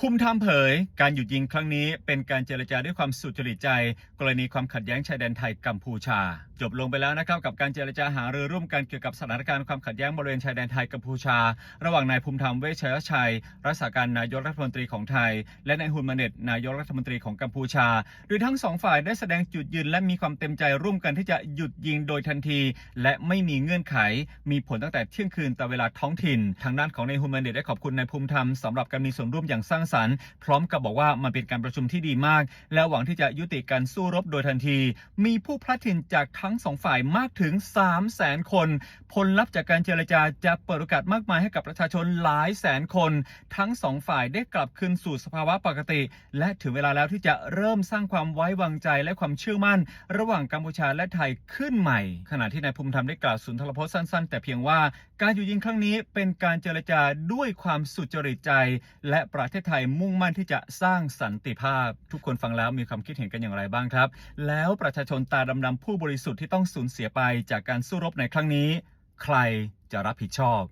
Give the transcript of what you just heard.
ภูมิธรรมเผย การหยุดยิงครั้งนี้เป็นการเจรจาด้วยความสุจริตใจ กรณีความขัดแย้งชายแดนไทยกัมพูชา จบลงไปแล้วนะครับกับการเจรจาหารือร่วมกันเกี่ยวกับสถานการณ์ความขัดแย้งบริเวณชายแดนไทยกัมพูชา ระหว่างนายภูมิธรรมเวชยชัย รักษาการนายกรัฐมนตรีของไทย และนายฮุนมาเน็ตนายกรัฐมนตรีของกัมพูชาโดยทั้งสองฝ่ายได้แสดงจุดยืนและมีความเต็มใจร่วมกันที่จะหยุดยิงโดยทันที และไม่มีเงื่อนไข มีผลตั้งแต่เที่ยงคืนตามเวลาท้องถิ่น ทางด้านของนายฮุนมาเน็ตได้ขอบคุณนายภูมิธรรมสำหรับการมีส่วนร่วมอย่างสร้างสรรค์ พร้อมกับบอกว่ามันเป็นการประชุมที่ดีมาก และหวังที่จะยุติการสู้รบโดยทันที มีผู้พลัดถิ่นจากทั้งสองฝ่ายมากถึง 3 0 0แสนคน ผลลัพธ์จากการเจรจาจะเปิดโอกาสมากมายให้กับประชาชนหลายแสนคน ทั้งสองฝ่ายได้กลับคืนสู่สภาวะปกติ และถึงเวลาแล้วที่จะเริ่มสร้างความไว้วางใจและความเชื่อมั่น ระหว่างกัมพูชาและไทยขึ้นใหม่ ขณะที่นายภูมิธรรมได้กล่าวสุนทรพจน์สั้นๆ แต่เพียงว่าการอยู่ยิงครั้งนี้เป็นการเจรจาด้วยความสุจริตใจ และประเทศไทยยมุ่งมั่นที่จะสร้างสันติภาพ ทุกคนฟังแล้วมีความคิดเห็นกันอย่างไรบ้างครับ แล้วประชาชนตาดำๆผู้บริสุทธิ์ที่ต้องสูญเสียไปจากการสู้รบในครั้งนี้ ใครจะรับผิดชอบ